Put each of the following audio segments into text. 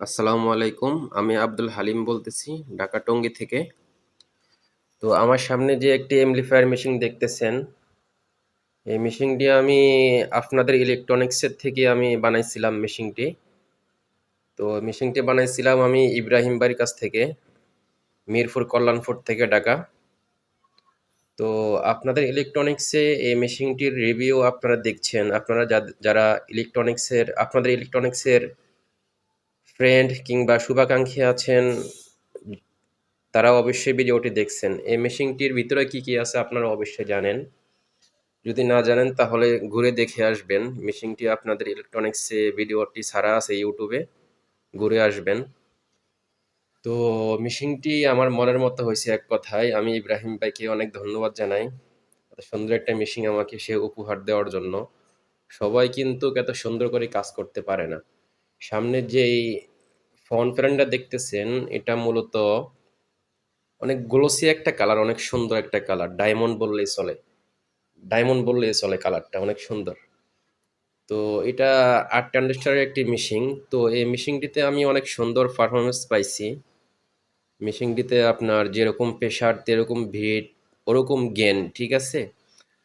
আসসালামু আলাইকুম। আমি আব্দুল হালিম বলতেছি, ঢাকা টঙ্গী থেকে। তো আমার সামনে যে একটি এমপ্লিফায়ার মেশিন দেখতেছেন, এই মেশিনটি আমি আপনাদের ইলেকট্রনিক্সের থেকে আমি বানাইছিলাম মেশিনটি। তো মেশিনটি বানাইছিলাম আমি ইব্রাহিম বাড়ির কাছ থেকে, মিরপুর কল্যাণপুর থেকে ঢাকা। তো আপনাদের ইলেকট্রনিক্সে এই মেশিনটির রিভিউ আপনারা দেখছেন। আপনারা যারা ইলেকট্রনিক্সের, আপনাদের ইলেকট্রনিক্সের ফ্রেন্ড কিংবা শুভাকাঙ্ক্ষী আছেন তারা অবশ্যই ভিডিওটি দেখছেন। এই মেশিনটির ভিতরে কি কি আছে আপনারা অবশ্যই জানেন। যদি না জানেন, তাহলে ঘুরে দেখে আসবেন। মেশিনটি আপনাদের ইলেকট্রনিক্সে ভিডিওটি ছাড়া আছে ইউটিউবে ঘুরে আসবেন। তো মেশিনটি আমার মনের মতো হয়েছে এক কথায়। আমি ইব্রাহিম ভাইকে অনেক ধন্যবাদ জানাই। সুন্দর একটা মেশিন আমাকে সে উপহার দেওয়ার জন্য। সবাই কিন্তু এত সুন্দর করে কাজ করতে পারে না। সামনে যেই ফ্রন্ট প্যানেলটা দেখতেছেন, এটা মূলত অনেক গ্লোসি একটা কালার অনেক সুন্দর একটা কালার ডায়মন্ড বললেই চলে। ডায়মন্ড বললেই চলে কালারটা অনেক সুন্দর। তো এটা আর্ট ট্রানজিস্টারের একটি মেশিন তো এই মেশিনটিতে আমি অনেক সুন্দর পারফরমেন্স পাইছি। মেশিনটিতে আপনার যেরকম প্রেশার যেরকম ভিড়, ওরকম গেন ঠিক আছে?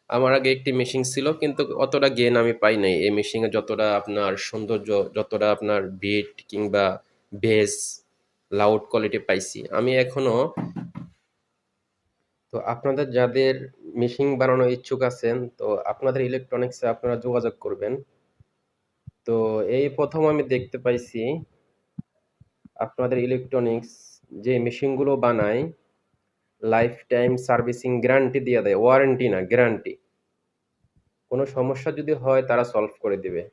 আমার আগে একটি মেশিন ছিল, কিন্তু অতটা গেন আমি পাই নাই। এই মেশিনে যতটা আপনার সৌন্দর্য, যতটা আপনার ভিট কিংবা বেস লাউড কোয়ালিটি পাইছি। আমি এখনও তো আপনাদের যাদের মেশিন বানানোর ইচ্ছুক আছেন, তো আপনাদের ইলেকট্রনিক্সে আপনারা যোগাযোগ করবেন। তো এই প্রথম আমি দেখতে পাইছি, আপনাদের ইলেকট্রনিক্স যে মেশিনগুলো বানায় লাইফ টাইম সার্ভিসিং গ্যারান্টি দিয়ে দেয়। ওয়ারেন্টি না গ্যারান্টি কোনো সমস্যা যদি হয়, তারা সলভ করে দিবে।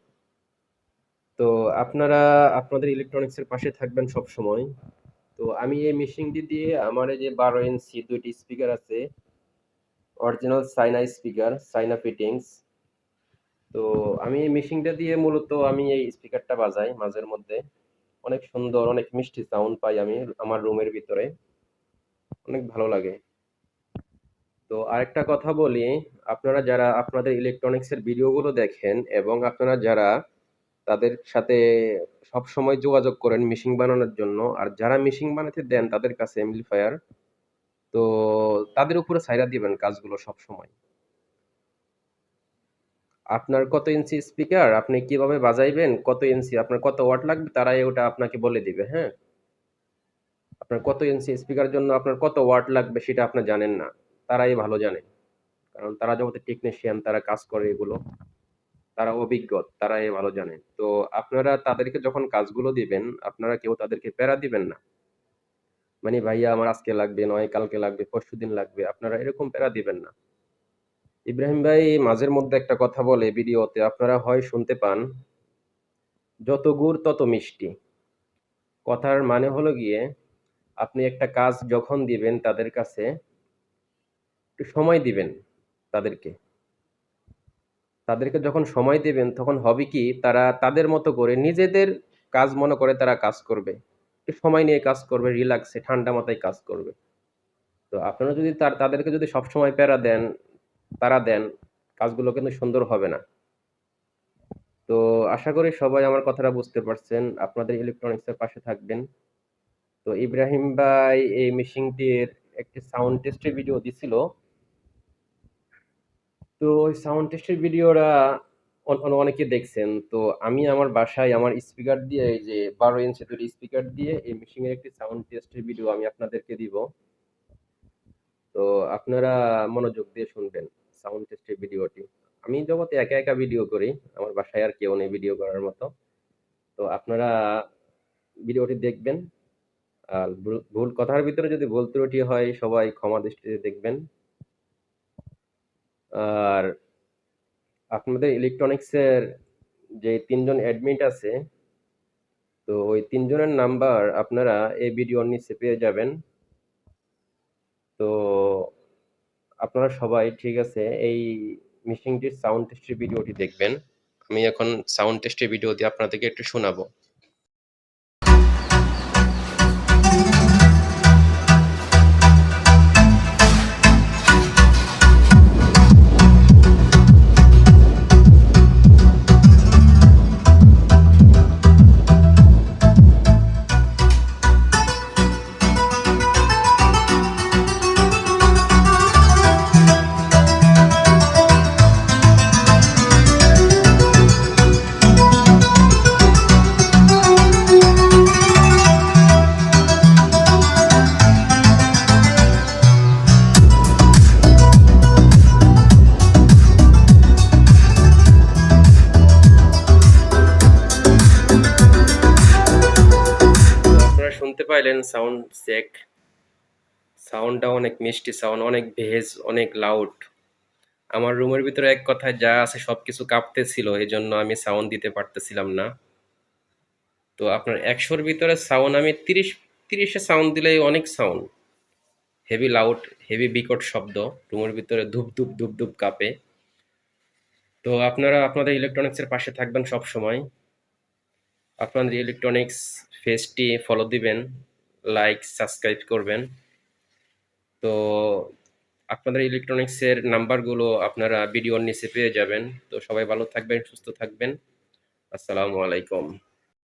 তো আপনারা আপনাদের ইলেকট্রনিক্সের পাশে থাকবেন সব সময় তো আমি এই মেশিনটি দিয়ে আমার যে বারো ইঞ্চি দুইটি স্পিকার আছে অরিজিনাল সাইনা স্পিকার সাইনা ফিটিংস তো আমি এই মেশিনটা দিয়ে মূলত আমি এই স্পিকারটা বাজাই মাঝের মধ্যে। অনেক সুন্দর, অনেক মিষ্টি সাউন্ড পাই আমি আমার রুমের ভিতরে। অনেক ভালো লাগে। তো আরেকটা কথা বলি, আপনারা যারা আপনাদের ইলেকট্রনিক্সের ভিডিওগুলো দেখেন এবং আপনারা যারা তাদের সাথে সব সময় যোগাযোগ করেন মিশিং বানানোর জন্য। আর যারা মিশিং বানাতে দেন তাদের কাছে এমপ্লিফায়ার তো তাদের উপরে সাইরা দিবেন কাজগুলো সব সময় আপনার কত ইঞ্চি স্পিকার আপনি কীভাবে বাজাইবেন, কত ইঞ্চি আপনার কত ওয়াট লাগবে, তারাই ওটা আপনাকে বলে দিবে হ্যাঁ? আপনার কত ইঞ্চি স্পিকার জন্য আপনার কত ওয়াট লাগবে সেটা আপনি জানেন না, তারাই ভালো জানে। কারণ তারা যখন টেকনিশিয়ান তারা কাজ করে এগুলো। তারা অভিজ্ঞ তারা এ ভালো জানে। তো আপনারা তাদেরকে যখন কাজগুলো দিবেন, আপনারা কেউ তাদেরকে প্যারা দিবেন না। মানে ভাইয়া, আমার আজকে লাগবে নয়, কালকে লাগবে, পরশু দিন লাগবে। আপনারা এরকম প্যারা দিবেন না। ইব্রাহিম ভাই মাঝের মধ্যে একটা কথা বলে ভিডিওতে, আপনারা হয় শুনতে পান, যত গুড় তত মিষ্টি। কথার মানে হলো গিয়ে, আপনি একটা কাজ যখন দিবেন তাদের কাছে, একটু সময় দিবেন তাদেরকে। তাদেরকে যখন সময় দেবেন, তখন হবে কি তারা তাদের মতো করে নিজেদের কাজ মনে করে তারা কাজ করবে। সময় নিয়ে কাজ করবে রিল্যাক্সে ঠান্ডা মাথায় কাজ করবে। তো আপনারা যদি তার, তাদেরকে যদি সবসময় প্যারা দেন, তারা দেন, কাজগুলো কিন্তু সুন্দর হবে না। তো আশা করি সবাই আমার কথাটা বুঝতে পারছেন। আপনাদের ইলেকট্রনিক্সের পাশে থাকবেন। তো ইব্রাহিম ভাই এই মেশিনটির একটি সাউন্ড টেস্টের ভিডিও দিছিল। তো ওই সাউন্ড টেস্টের ভিডিওটা অনেকে দেখছেন। তো আমি আমার বাসায় আমার স্পিকার দিয়ে, এই যে বারো ইঞ্চি দুটি স্পিকার দিয়ে এই মেশিনের একটি সাউন্ড টেস্টের ভিডিও আমি আপনাদেরকে দিব। তো আপনারা মনোযোগ দিয়ে শুনবেন সাউন্ড টেস্টের ভিডিওটি আমি জগতে একা একা ভিডিও করি, আমার বাসায় আর কেউ নেই ভিডিও করার মতো। তো আপনারা ভিডিওটি দেখবেন। আর ভুল কথার ভিতরে যদি ভুল ত্রুটি হয়, সবাই ক্ষমা দৃষ্টিতে দেখবেন। আর আপনাদের ইলেকট্রনিক্সের যে তিনজন অ্যাডমিট আছে, তো ওই তিনজনের নাম্বার আপনারা এই ভিডিওর নিচে পেয়ে যাবেন। তো আপনারা সবাই ঠিক আছে, এই মিশিংটির সাউন্ড টেস্টের ভিডিওটি দেখবেন। আমি এখন সাউন্ড টেস্টের ভিডিও দিয়ে আপনাদেরকে একটু শোনাবো। পাইলেন সাউন্ড চেক সাউন্ডটা অনেক মিষ্টি সাউন্ড অনেক ভেজ অনেক লাউড আমার রুমের ভিতরে এক কথায় যা আছে সব কিছু কাঁপতেছিল এই জন্য আমি সাউন্ড দিতে পারতেছিলাম না। তো আপনার একশোর ভিতরে সাউন্ড আমি তিরিশ, তিরিশে সাউন্ড দিলেই অনেক সাউন্ড হেভি লাউড হেভি বিকট শব্দ, রুমের ভিতরে ধূপ ধূপ ধূপ ধূপ কাঁপে। তো আপনারা আপনাদের ইলেকট্রনিক্সের পাশে থাকবেন সব সময় আপনাদের ইলেকট্রনিক্স ফেসটি ফলো দিবেন লাইক সাবস্ক্রাইব করবেন। তো আপনাদের ইলেকট্রনিক্সের নাম্বারগুলো আপনারা ভিডিওর নিচে পেয়ে যাবেন। তো সবাই ভালো থাকবেন, সুস্থ থাকবেন। আসসালামু আলাইকুম।